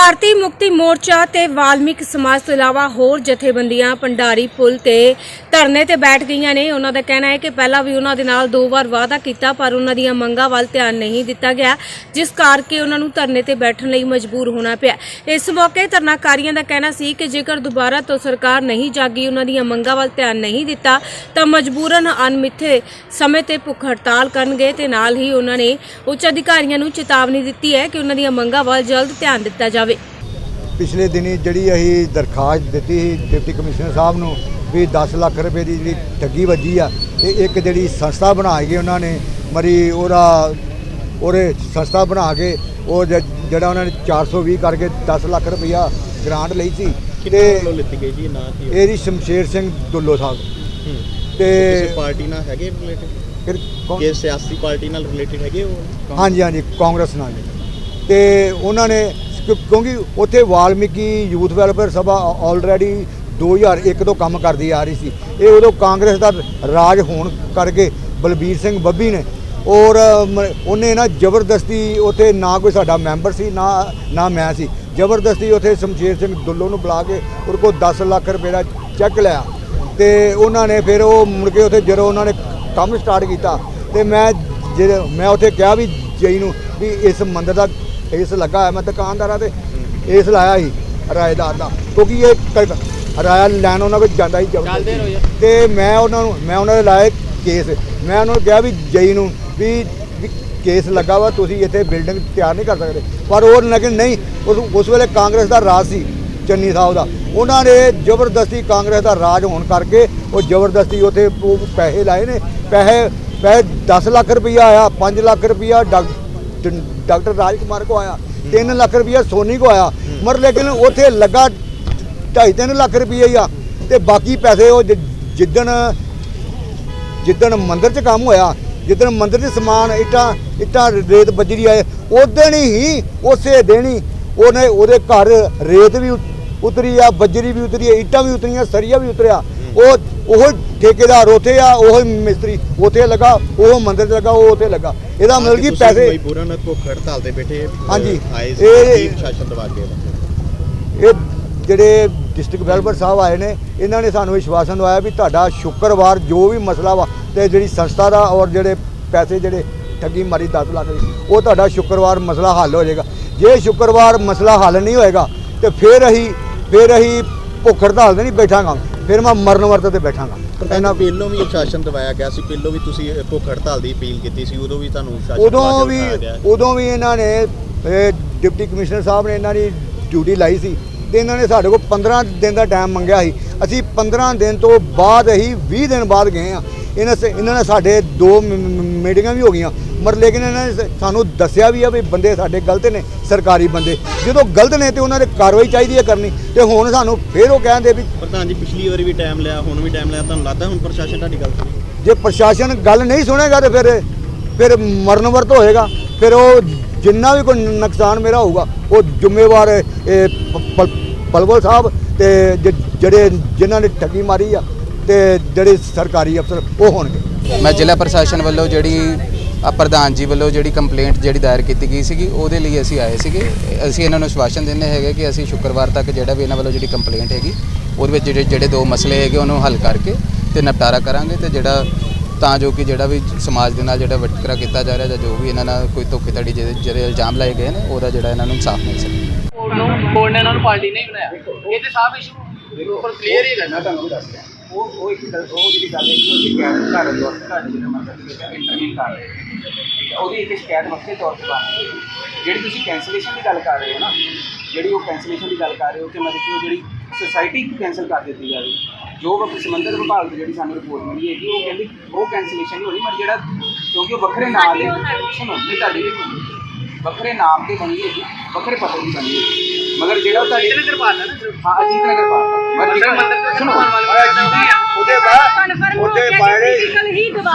ਭਾਰਤੀ ਮੁਕਤੀ ਮੋਰਚਾ ਤੇ ਵਾਲਮੀਕ ਸਮਾਜ ਤੋਂ ਇਲਾਵਾ ਹੋਰ ਜਥੇਬੰਦੀਆਂ ਭੰਡਾਰੀ ਪੁਲ ਤੇ ਧਰਨੇ ਤੇ ਬੈਠ ਗਈਆਂ ਨੇ। ਉਹਨਾਂ ਦਾ ਕਹਿਣਾ ਹੈ ਕਿ ਪਹਿਲਾਂ ਵੀ ਉਹਨਾਂ ਦੇ ਨਾਲ ਦੋ ਵਾਰ ਵਾਅਦਾ ਕੀਤਾ, ਪਰ ਉਹਨਾਂ ਦੀਆਂ ਮੰਗਾਂ ਵੱਲ ਧਿਆਨ ਨਹੀਂ ਦਿੱਤਾ ਗਿਆ, ਜਿਸ ਕਰਕੇ ਉਹਨਾਂ ਨੂੰ ਧਰਨੇ ਤੇ ਬੈਠਣ ਲਈ ਮਜਬੂਰ ਹੋਣਾ ਪਿਆ। ਇਸ ਮੌਕੇ ਧਰਨਾਕਾਰੀਆਂ ਦਾ ਕਹਿਣਾ ਸੀ ਕਿ ਜੇਕਰ ਦੁਬਾਰਾ ਤੋਂ ਸਰਕਾਰ ਨਹੀਂ ਜਾਗੀ, ਉਹਨਾਂ ਦੀਆਂ ਮੰਗਾਂ ਵੱਲ ਧਿਆਨ ਨਹੀਂ ਦਿੱਤਾ, ਤਾਂ ਮਜਬੂਰਨ ਅਣਮਿੱਥੇ ਸਮੇਂ ਤੇ ਭੁੱਖ ਹੜਤਾਲ ਕਰਨਗੇ ਤੇ ਨਾਲ ਹੀ ਉਹਨਾਂ ਨੇ ਉੱਚ ਅਧਿਕਾਰੀਆਂ ਨੂੰ ਚੇਤਾਵਨੀ ਦਿੱਤੀ ਹੈ ਕਿ ਉਹਨਾਂ ਦੀਆਂ ਮੰਗਾਂ ਵੱਲ ਜਲਦ ਧਿਆਨ ਦਿੱਤਾ ਜਾਵੇ। ਪਿਛਲੇ ਦਿਨੀ ਜਿਹੜੀ ਅਸੀਂ ਦਰਖਾਸਤ ਦਿੱਤੀ ਸੀ, ਡਿਪਟੀ ਕਮਿਸ਼ਨਰ ਸਾਹਿਬ ਨੂੰ ਵੀ 10 ਲੱਖ ਰੁਪਏ ਦੀ ਜਿਹੜੀ ਠੱਗੀ ਵੱਜੀ ਆ ਤੇ ਇੱਕ ਜਿਹੜੀ ਸੰਸਥਾ ਬਣਾ ਕੇ ਉਹਨਾਂ ਨੇ ਮਰੀ ਉਹਦਾ ਉਹਦੇ ਸੰਸਥਾ ਬਣਾ ਕੇ ਉਹ ਜ- ਜਿਹੜਾ ਉਹਨਾਂ ਨੇ 420 ਕਰਕੇ 10 ਲੱਖ ਰੁਪਇਆ ਗ੍ਰਾਂਟ ਲਈ ਸੀ ਕਿੰਨੇ ਤੇ ਵੱਲੋਂ ਲਿੱਤੀ ਗਈ ਜੀ ਇਹ ਨਾਂ ਕੀ ਇਹਦੀ ਸ਼ਮਸ਼ੇਰ ਸਿੰਘ ਦੁੱਲੋ ਸਾਹਿਬ। ਤੇ ਕਿਸੇ ਪਾਰਟੀ ਨਾਲ ਹੈਗੇ ਰਿਲੇਟਡ ਫਿਰ ਕੌਣ- ਕਿਸੇ ਸਿਆਸੀ ਪਾਰਟੀ ਨਾਲ ਰਿਲੇਟਡ ਹੈਗੇ ਉਹ? ਹਾਂਜੀ ਹਾਂਜੀ ਕਾਂਗਰਸ ਨਾਲ। ਜੀ। ਤੇ ਉਹਨਾਂ ਨੇ ਕਿਉਂ- ਕਿਉਂਕਿ ਉੱਥੇ Valmiki youth welfare Sabha already 2001 ਤੋਂ ਕੰਮ ਕਰਦੀ ਆ ਰਹੀ ਸੀ। ਇਹ ਉਦੋਂ ਕਾਂਗਰਸ ਦਾ ਰਾਜ ਹੋਣ ਕਰਕੇ ਬਲਬੀਰ ਸਿੰਘ ਬੱਬੀ ਨੇ ਔਰ ਮ- ਉਹਨੇ ਨਾ ਜ਼ਬਰਦਸਤੀ ਉੱਥੇ ਨਾ ਕੋਈ ਸਾਡਾ ਮੈਂਬਰ ਸੀ, ਨਾ ਨਾ ਮੈਂ ਸੀ। ਜ਼ਬਰਦਸਤੀ ਉੱਥੇ ਸ਼ਮਸ਼ੇਰ ਸਿੰਘ ਦੁੱਲੋ ਨੂੰ ਬੁਲਾ ਕੇ ਉਹਦੇ ਕੋਲ 10 ਲੱਖ ਰੁਪਏ ਦਾ ਚੈੱਕ ਲਿਆ ਤੇ ਉਹਨਾਂ ਨੇ ਫਿਰ ਉਹ ਮੁੜ ਕੇ ਉੱਥੇ ਜਦੋਂ ਉਹਨਾਂ ਨੇ ਕੰਮ ਸਟਾਰਟ ਕੀਤਾ ਤੇ ਮੈਂ ਜਿਹੜੇ, ਮੈਂ ਉੱਥੇ ਕਿਹਾ ਵੀ ਜਈ ਨੂੰ ਵੀ ਇਸ ਮੰਦਰ ਦਾ ਇਸ ਲੱਗਾ ਹੈ ਮੈਂ ਦੁਕਾਨਦਾਰਾਂ ਤੇ ਇਸ ਲਾਇਆ ਸੀ, ਰਾਏਦਾਰ ਦਾ। ਕਿਉਂਕਿ ਇਹ ਕ- ਰਾਇਆ ਲੈਣ ਉਹਨਾਂ ਵਿੱਚ ਜਾਂਦਾ ਹੀ ਚੱਲਦੇ ਰਹੋ ਯਾਰ। ਤੇ ਮੈਂ ਉਹਨਾਂ ਨੂੰ ਮੈਂ ਉਹਨਾਂ ਦੇ ਲਾਏ ਕੇਸ। ਮੈਂ ਉਹਨਾਂ ਨੂੰ ਕਿਹਾ ਵੀ ਜਈ ਨੂੰ ਵੀ ਵੀ ਕੇਸ ਲੱਗਾ ਵਾ ਤੁਸੀਂ ਇੱਥੇ ਬਿਲਡਿੰਗ ਤਿਆਰ ਨਹੀਂ ਕਰ ਸਕਦੇ। ਪਰ ਉਹ ਲੇਕਿਨ ਨਹੀਂ ਉਸ ਉਸ ਵੇਲੇ ਕਾਂਗਰਸ ਦਾ ਰਾਜ ਸੀ ਚੰਨੀ ਸਾਹਿਬ ਦਾ। ਉਹਨਾਂ ਨੇ ਜ਼ਬਰਦਸਤੀ ਕਾਂਗਰਸ ਦਾ ਰਾਜ ਹੋਣ ਕਰਕੇ ਉਹ ਜ਼ਬਰਦਸਤੀ ਉੱਥੇ ਉਹ ਪੈਸੇ ਲਾਏ ਨੇ। ਪੈਸੇ ਪੈਸੇ 10 ਲੱਖ ਰੁਪਈਆ ਆਇਆ 5 ਲੱਖ ਰੁਪਈਆ ਡਾਕ- ਡਾਕਟਰ ਰਾਜ ਕੁਮਾਰ ਕੋ ਆਇਆ 3 ਲੱਖ ਰੁਪਈਆ ਸੋਨੀ ਕੋ ਆਇਆ। ਮਰ ਲੇਕਿਨ ਉੱਥੇ ਲੱਗਾ 2.5 ਲੱਖ ਰੁਪਈਆ ਹੀ ਆ। ਤੇ ਬਾਕੀ ਪੈਸੇ ਉਹ ਜਿੱਦਣ ਜਿੱਦਣ ਮੰਦਿਰ 'ਚ ਕੰਮ ਹੋਇਆ ਜਿੱਦਣ ਮੰਦਿਰ 'ਚ ਸਮਾਨ ਇੱਟਾਂ ਇੱਟਾਂ ਰੇਤ ਬੱਜਰੀ ਆਏ ਉਦਣ ਹੀ ਉਸੇ ਹੀ ਉਹਨੇ ਉਹਦੇ ਘਰ ਰੇਤ ਵੀ ਉਤ- ਉਤਰੀ ਆ ਬੱਜਰੀ ਵੀ ਉਤਰੀ ਆ ਇੱਟਾਂ ਵੀ ਉਤਰੀਆਂ ਸਰੀਆ ਵੀ ਉਤਰਿਆ। ਉਹ ਉਹ ਠੇਕੇਦਾਰ ਉੱਥੇ ਆ ਉਹ ਮਿਸਤਰੀ ਉੱਥੇ ਲੱਗਾ ਉਹ ਮੰਦਿਰ 'ਚ ਲੱਗਾ ਉਹ ਉੱਥੇ ਲੱਗਾ। ਇਹਦਾ ਮਤਲਬ ਕਿ ਪੈਸੇ ਮਜਬੂਰਨ ਭੁੱਖ ਹੜਤਾਲ ਤੇ ਬੈਠੇ ਅਹ, ਹਾਂਜੀ। ਆਏ ਇਹ- ਸੀ ਸ਼ਾਸਨ ਦਵਾ ਕੇ। ਇਹ ਜਿਹੜੇ ਡਿਸਟ੍ਰਿਕਟ ਵੈਲਫੇਅਰ ਸਾਹਿਬ ਆਏ ਨੇ ਇਹਨਾਂ ਨੇ ਸਾਨੂੰ ਵਿਸ਼ਵਾਸਨ ਦਵਾਇਆ ਵੀ ਤੁਹਾਡਾ ਸ਼ੁੱਕਰਵਾਰ ਜੋ ਵੀ ਮਸਲਾ ਵਾ ਤੇ ਜਿਹੜੀ ਸੰਸਥਾ ਦਾ ਔਰ ਜਿਹੜੇ ਪੈਸੇ ਜਿਹੜੇ ਠੱਗੀ ਮਾਰੀ 10 ਲੱਖ ਦੀ ਉਹ ਤੁਹਾਡਾ ਸ਼ੁੱਕਰਵਾਰ ਮਸਲਾ ਹੱਲ ਹੋ ਜਾਏਗਾ ਜੇ ਸ਼ੁੱਕਰਵਾਰ ਮਸਲਾ ਹੱਲ ਨਹੀਂ ਹੋਏਗਾ ਤੇ ਫਿਰ ਅਸੀਂ ਫਿਰ ਅਸੀਂ ਭੁੱਖ ਹੜਤਾਲ ਤੇ ਨਹੀਂ ਬੈਠਾਂਗਾ ਫਿਰ ਮੈਂ ਮਰਨ ਵਰਤ ਤੇ ਬੈਠਾਂਗਾ ਇਹਨਾਂ ਪਹਿਲੋਂ ਵੀ ਸ਼ਾਸਨ ਦਵਾਇਆ ਗਿਆ ਸੀ ਪਹਿਲੋਂ ਵੀ ਤੁਸੀਂ ਭੁੱਖ ਹੜਤਾਲ ਦੀ ਅਪੀਲ ਕੀਤੀ ਸੀ ਉਦੋਂ ਵੀ ਤੁਹਾਨੂੰ ਸ਼ਾਸਨ ਉਦੋਂ ਵੀ। ਉਦੋਂ ਵੀ ਇਹਨਾਂ ਨੇ ਡਿਪਟੀ ਕਮਿਸ਼ਨਰ ਸਾਹਿਬ ਨੇ ਇਹਨਾਂ ਦੀ ਡਿਊਟੀ ਲਾਈ ਸੀ ਤੇ ਇਹਨਾਂ ਨੇ ਸਾਡੇ ਕੋਲ 15 ਦਿਨ ਦਾ ਟਾਈਮ ਮੰਗਿਆ ਸੀ। ਅਸੀਂ 15 ਦਿਨ ਤੋਂ ਬਾਅਦ ਅਸੀਂ 20 ਦਿਨ ਬਾਅਦ ਗਏ ਆ ਇਹਨਾਂ ਸੇ ਇਹਨਾਂ ਨੇ ਸਾਡੇ ਦੋ ਮੀਟਿੰਗਾਂ ਵੀ ਹੋ ਗਈਆਂ। ਮਰ ਲੇਕਿਨ ਇਹਨਾਂ ਨੇ ਸਾਨੂੰ ਦੱਸਿਆ ਵੀ ਆ ਵੀ ਬੰਦੇ ਸਾਡੇ ਗਲਤ ਨੇ ਸਰਕਾਰੀ ਬੰਦੇ। ਜਦੋਂ ਗਲਤ ਨੇ ਤੇ ਉਹਨਾਂ ਦੇ ਕਾਰਵਾਈ ਚਾਹੀਦੀ ਹੈ ਕਰਨੀ ਤੇ ਹੁਣ ਸਾਨੂੰ ਫੇਰ ਉਹ ਕਹਿੰਦੇ ਵੀ ਪ੍ਰਧਾਨ ਜੀ ਪਿਛਲੀ ਵਾਰੀ ਵੀ ਟਾਈਮ ਲਿਆ ਹੁਣ ਵੀ ਟਾਈਮ ਲਿਆ ਤੁਹਾਨੂੰ ਲੱਗਦਾ ਹੁਣ ਪ੍ਰਸ਼ਾਸਨ ਤੁਹਾਡੀ ਗੱਲ ਸੁਣੀ ਜੇ ਪ੍ਰਸ਼ਾਸਨ ਗੱਲ ਨਹੀਂ ਸੁਣੇਗਾ ਤੇ ਫਿਰ ਫਿਰ ਮਰਨ ਵਰਤ ਹੋਏਗਾ। ਫਿਰ ਉਹ ਜਿੰਨਾ ਵੀ ਕੋਈ ਨੁਕਸਾਨ ਮੇਰਾ ਹੋਊਗਾ, ਉਹ ਜ਼ਿੰਮੇਵਾਰ ਪਲਵਲ ਸਾਹਿਬ ਤੇ ਜ- ਜਿਹੜੇ ਜਿਨ੍ਹਾਂ ਨੇ ਠੱਗੀ ਮਾਰੀ ਆ ਤੇ ਜਿਹੜੇ ਸਰਕਾਰੀ ਅਫਸਰ, ਉਹ ਹੋਣਗੇ। ਮੈਂ ਜ਼ਿਲ੍ਹਾ ਪ੍ਰਸ਼ਾਸਨ ਵੱਲੋਂ ਜਿਹੜੀ ਪ੍ਰਧਾਨ ਜੀ ਵੱਲੋਂ ਜਿਹੜੀ ਕੰਪਲੇਂਟ ਜਿਹੜੀ ਦਾਇਰ ਕੀਤੀ ਗਈ ਸੀਗੀ, ਉਹਦੇ ਲਈ ਅਸੀਂ ਆਏ ਸੀਗੇ। ਅਸੀਂ ਇਹਨਾਂ ਨੂੰ ਆਸ਼ਵਾਸਨ ਦਿੰਦੇ ਹੈਗੇ ਕਿ ਅਸੀਂ ਸ਼ੁੱਕਰਵਾਰ ਤੱਕ ਜਿਹੜਾ ਵੀ ਇਹਨਾਂ ਵੱਲੋਂ ਜਿਹੜੀ ਕੰਪਲੇਂਟ ਹੈਗੀ, ਉਹਦੇ ਵਿੱਚ ਜਿਹੜੇ ਜਿਹੜੇ ਦੋ ਮਸਲੇ ਹੈਗੇ, ਉਹਨੂੰ ਹੱਲ ਕਰਕੇ ਤੇ ਨਿਪਟਾਰਾ ਕਰਾਂਗੇ ਤੇ ਜਿਹੜਾ ਤਾਂ ਜੋ ਕਿ ਜਿਹੜਾ ਵੀ ਸਮਾਜ ਦੇ ਨਾਲ ਜਿਹੜਾ ਵਿਤਕਰਾ ਕੀਤਾ ਜਾ ਰਿਹਾ ਜਾਂ ਜੋ ਵੀ ਇਹਨਾਂ ਨਾਲ ਕੋਈ ਧੋਖੇਧੜੀ ਜਿਹੜੇ ਜਿਹੜੇ ਇਲਜ਼ਾਮ ਲਾਏ ਗਏ ਨੇ ਉਹਦਾ ਜਿਹੜਾ ਇਹਨਾਂ ਨੂੰ ਇਨਸਾਫ ਮਿਲ ਸਕੇ। ਕੋਰਟ ਨੂੰ ਕੋਰਟ ਨੇ ਇਹਨਾਂ ਨੂੰ ਪਾਰਟੀ ਨਹੀਂ ਬਣਾਇਆ। ਇਹ ਤੇ ਸਾਫ਼ ਇਸ਼ੂ ਉੱਪਰ ਕਲੀਅਰ ਹੀ ਹੈਗਾ ਤੁਹਾਨੂੰ ਦੱਸ ਰਿਹਾ। ਉਹ ਉਹ ਇੱਕ ਗੱਲ ਉਹ ਜਿਹੜੀ ਗੱਲ ਹੈ ਕਿ ਉਹ ਸ਼ਿਕਾਇਤ ਕਰ ਰਹੇ ਹੋ ਤੁਹਾਡੇ ਜਿਹੜਾ ਮਤਲਬ ਕਿ ਇੰਟਰਵਿਊ ਕਰ ਰਹੇ ਉਹਦੀ ਇੱਕ ਸ਼ਿਕਾਇਤ ਵੱਖਰੇ ਤੌਰ ਤੇ ਬਾਤ ਜਿਹੜੀ ਤੁਸੀਂ ਕੈਂਸਲੇਸ਼ਨ ਦੀ ਗੱਲ ਕਰ ਰਹੇ ਹੋ ਨਾ ਜਿਹੜੀ ਉਹ ਕੈਂਸਲੇਸ਼ਨ ਦੀ ਗੱਲ ਕਰ ਰਹੇ ਹੋ ਕਿ ਮਤਲਬ ਕਿ ਉਹ ਜਿਹੜੀ ਸੁਸਾਇਟੀ ਕੈਂਸਲ ਕਰ ਦਿੱਤੀ ਜਾਵੇ ਜੋ ਸਮੁੰਦਰ ਵਿਭਾਗ ਦੀ ਜਿਹੜੀ ਸਾਨੂੰ ਰਿਪੋਰਟ ਮਿਲੀ ਹੈ ਕਿ ਉਹ ਕਹਿੰਦੀ ਉਹ ਕੈਂਸਲੇਸ਼ਨ ਨਹੀਂ ਹੋਣੀ ਪਰ ਜਿਹੜਾ ਕਿਉਂਕਿ ਉਹ ਵੱਖਰੇ ਨਾਮ ਦੇ ਸੁਣੋ ਨਹੀਂ ਤੁਹਾਡੀ ਵੀ। ਵੱਖਰੇ ਨਾਮ ਤੇ ਬਣੀ ਹੈ ਵੱਖਰੇ ਪਤੇ ਦੀ ਬਣੀ ਹੈ ਮਗਰ ਜਿਹੜਾ ਉਹ ਤੁਹਾਡੀ ਅਜੀਤ ਨਗਰ ਪਾਤਾ। ਹਾਂ ਅਜੀਤ ਨਗਰ ਪਾਤਾ ਤੋਂ ਸੁਣੋ ਉਹਦੇ ਬਾਅਦ ਉਹਦੇ ਬਾਅਦ ਹੀ ਦਵਾ